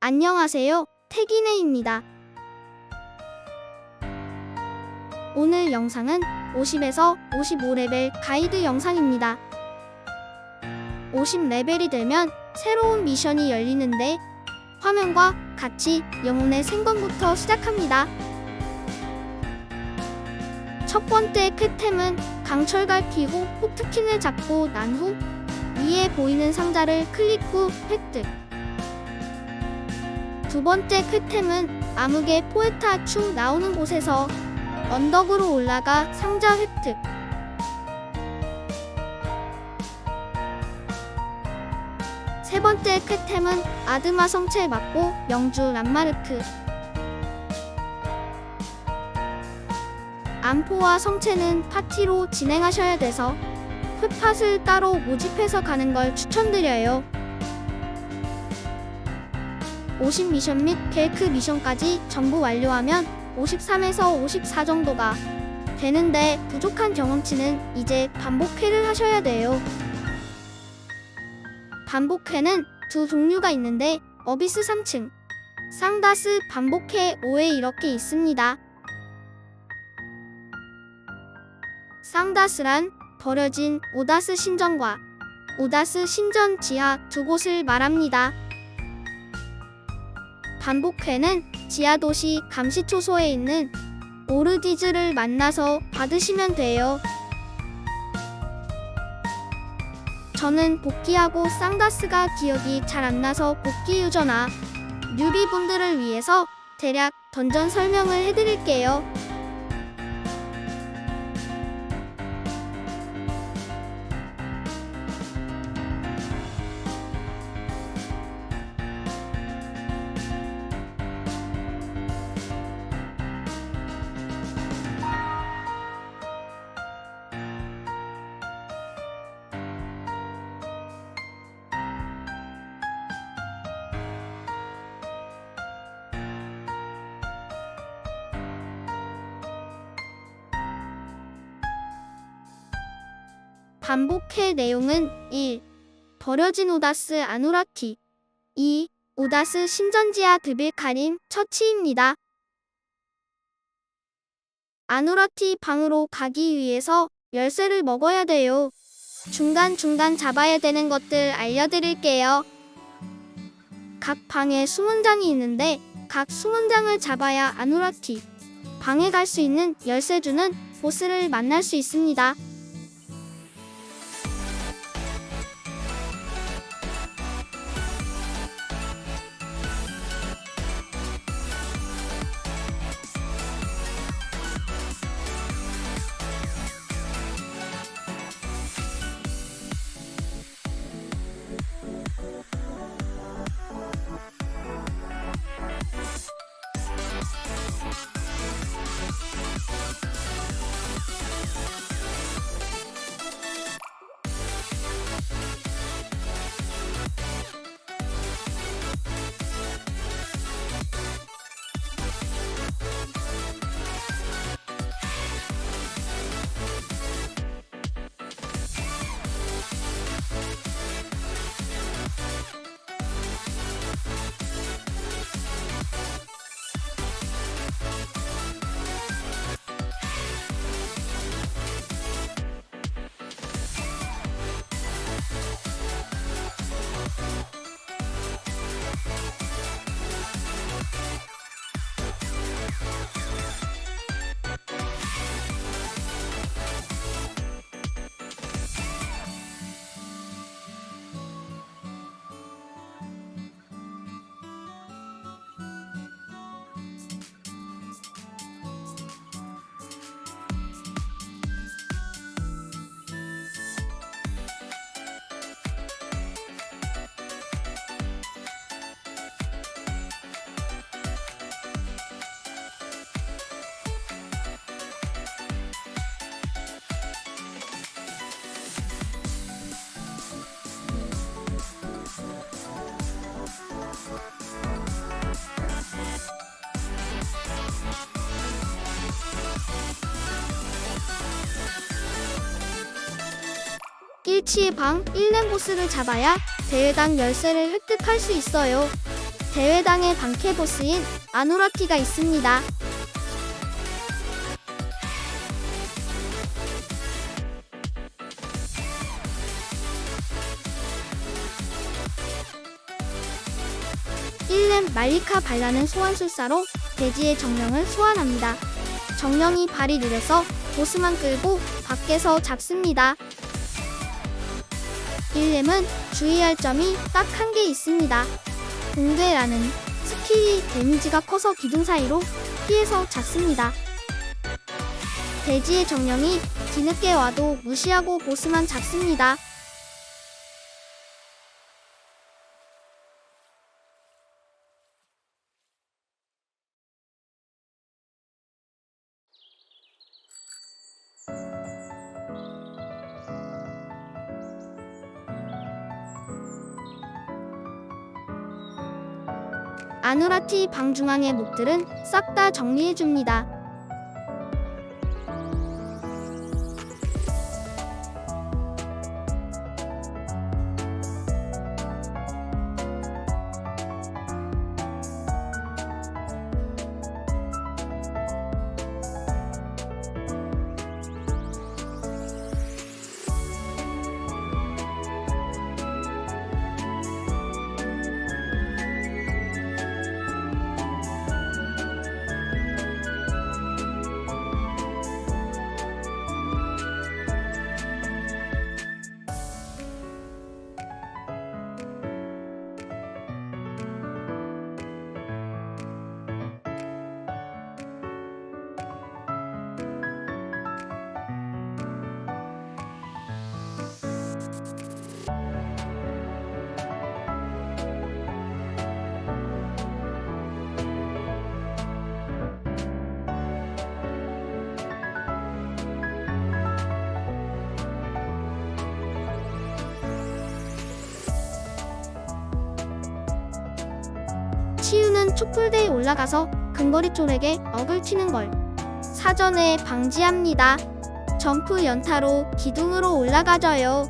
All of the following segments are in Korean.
안녕하세요. 태기네입니다. 오늘 영상은 50에서 55레벨 가이드 영상입니다. 50레벨이 되면 새로운 미션이 열리는데 화면과 같이 영혼의 생건부터 시작합니다. 첫 번째 쾌템은 강철갈 피후 포트킨을 잡고 난 후 위에 보이는 상자를 클릭 후 획득. 두 번째 쾌템은 암흑의 포에타 축 나오는 곳에서 언덕으로 올라가 상자 획득. 세 번째 쾌템은 아드마 성체 맞고 영주 란마르크. 암포와 성체는 파티로 진행하셔야 돼서 흑팟을 따로 모집해서 가는 걸 추천드려요. 50 미션 및 겔크 미션까지 전부 완료하면 53에서 54 정도가 되는데 부족한 경험치는 이제 반복회를 하셔야 돼요. 반복회는 두 종류가 있는데 어비스 3층, 쌍다스 반복회 5에 이렇게 있습니다. 쌍다스란 버려진 오다스 신전과 오다스 신전 지하 두 곳을 말합니다. 반복회는 지하도시 감시초소에 있는 오르디즈를 만나서 받으시면 돼요. 저는 복귀하고 쌍다스가 기억이 잘 안 나서 복귀 유저나 뉴비분들을 위해서 대략 던전 설명을 해드릴게요. 반복회 내용은 1. 버려진 오다스 아누라티 2. 오다스 신전지하 드빌카린 처치입니다. 아누라티 방으로 가기 위해서 열쇠를 먹어야 돼요. 중간중간 잡아야 되는 것들 알려드릴게요. 각 방에 수문장이 있는데 각 수문장을 잡아야 아누라티 방에 갈 수 있는 열쇠주는 보스를 만날 수 있습니다. 일치의 방 1렘 보스를 잡아야 대회당 열쇠를 획득할 수 있어요. 대회당의 방캐 보스인 아누라키가 있습니다. 일렘 말리카 발라는 소환술사로 대지의 정령을 소환합니다. 정령이 발이 느려서 보스만 끌고 밖에서 잡습니다. 1렘은 주의할 점이 딱 한 개 있습니다. 공대라는 스킬이 데미지가 커서 기둥 사이로 피해서 잡습니다. 대지의 정령이 뒤늦게 와도 무시하고 보스만 잡습니다. 아누라티 방 중앙의 몹들은 싹 다 정리해줍니다. 촛불대에 올라가서 근거리 쪽에게 억을 치는 걸 사전에 방지합니다. 점프 연타로 기둥으로 올라가져요.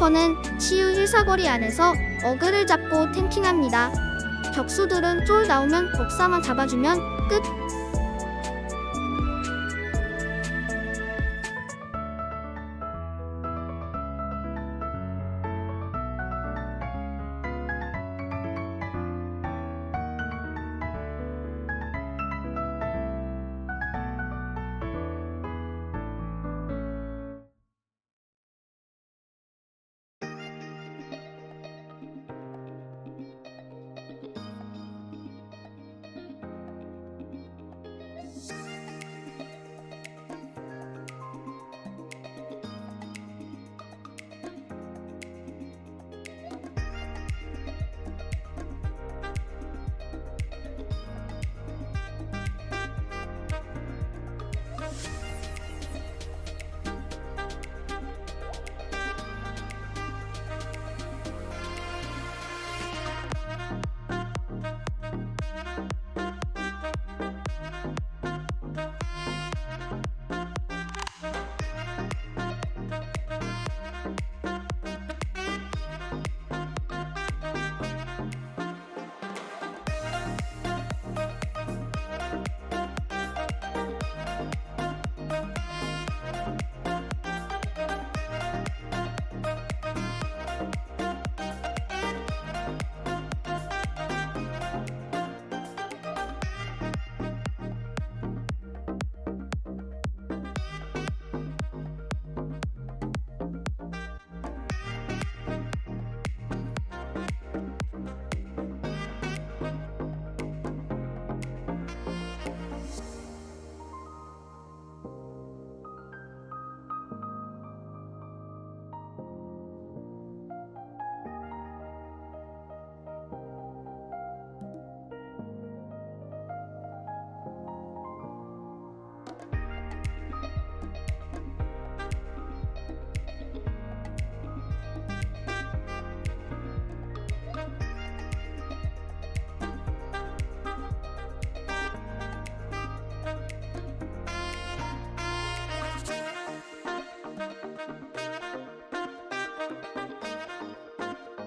탱커는 치유 1사거리 안에서 어그를 잡고 탱킹합니다. 격수들은 쫄 나오면 법사만 잡아주면 끝.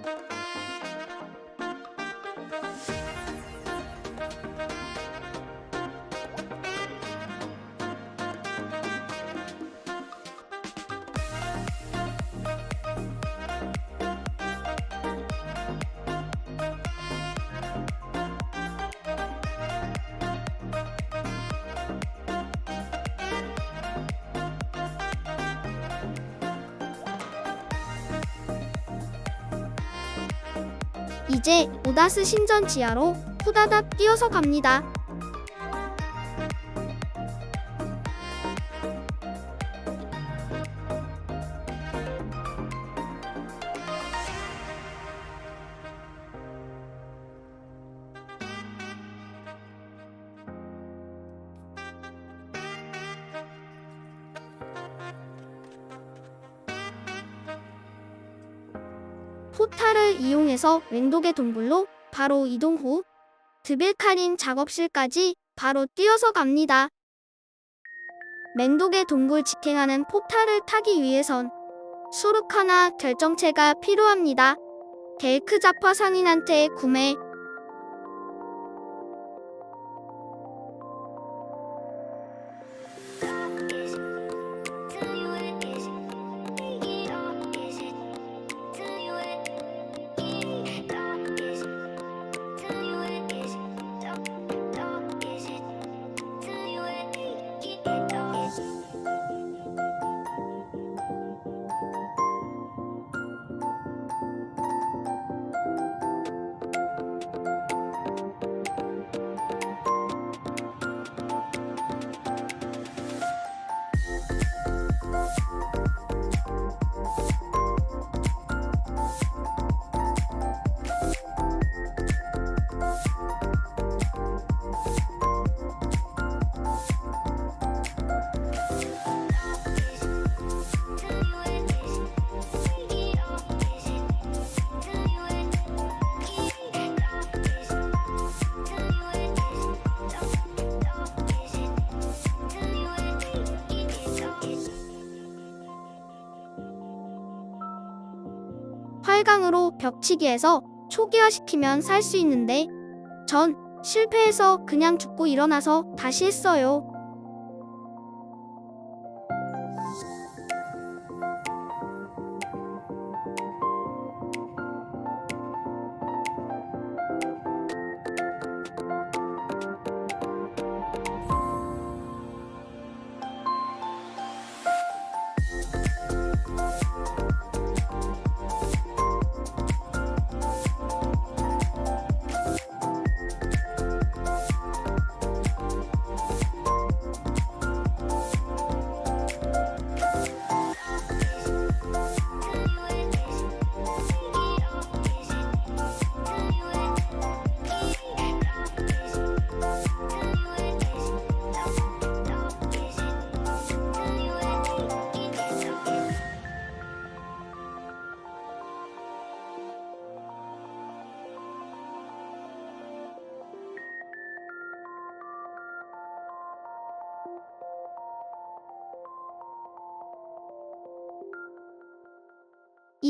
you 이제 오다스 신전 지하로 후다닥 뛰어서 갑니다. 포탈을 이용해서 왼독의 동굴로 바로 이동 후 드빌카린 작업실까지 바로 뛰어서 갑니다. 맹독의 동굴 직행하는 포탈을 타기 위해선 수룩하나 결정체가 필요합니다. 델크 자파 상인한테 구매 벽치기해서 초기화시키면 살 수 있는데 전 실패해서 그냥 죽고 일어나서 다시 했어요.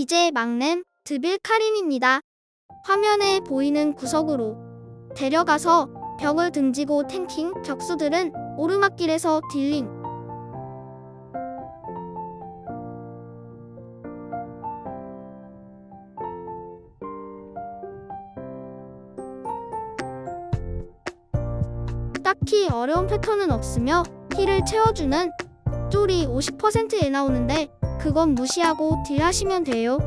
이제 막냄 드빌 카린입니다. 화면에 보이는 구석으로 데려가서 벽을 등지고 탱킹 격수들은 오르막길에서 딜링 딱히 어려운 패턴은 없으며 힐을 채워주는 쫄이 50%에 나오는데 그건 무시하고 딜 하시면 돼요.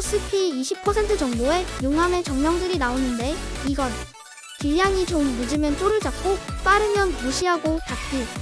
스피 20% 정도의 용암의 정령들이 나오는데 이건 딜량이 좀 늦으면 쪼를 잡고 빠르면 무시하고 닫기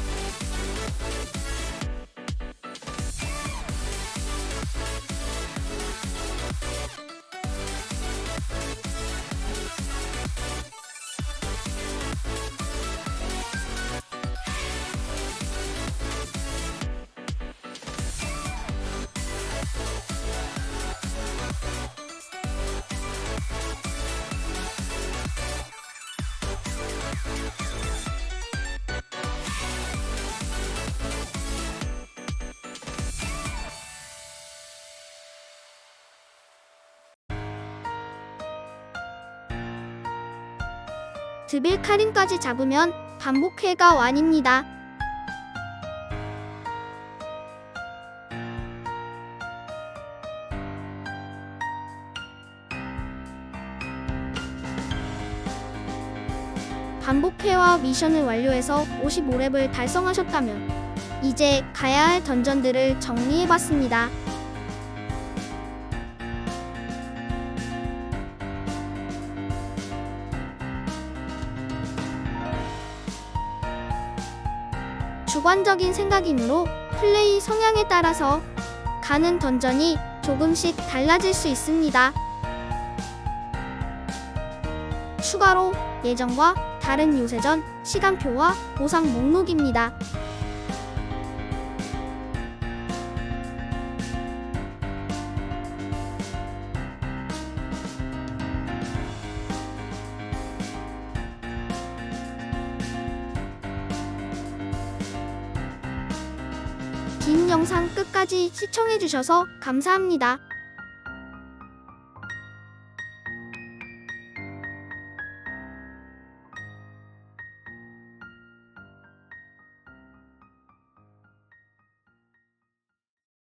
드빌 카린까지 잡으면 반복회가 완입니다. 반복회와 미션을 완료해서 55렙을 달성하셨다면 이제 가야 할 던전들을 정리해봤습니다. 주관적인 생각이므로 플레이 성향에 따라서 가는 던전이 조금씩 달라질 수 있습니다. 추가로 예정과 다른 요새전 시간표와 보상 목록입니다. 시청해주셔서 감사합니다.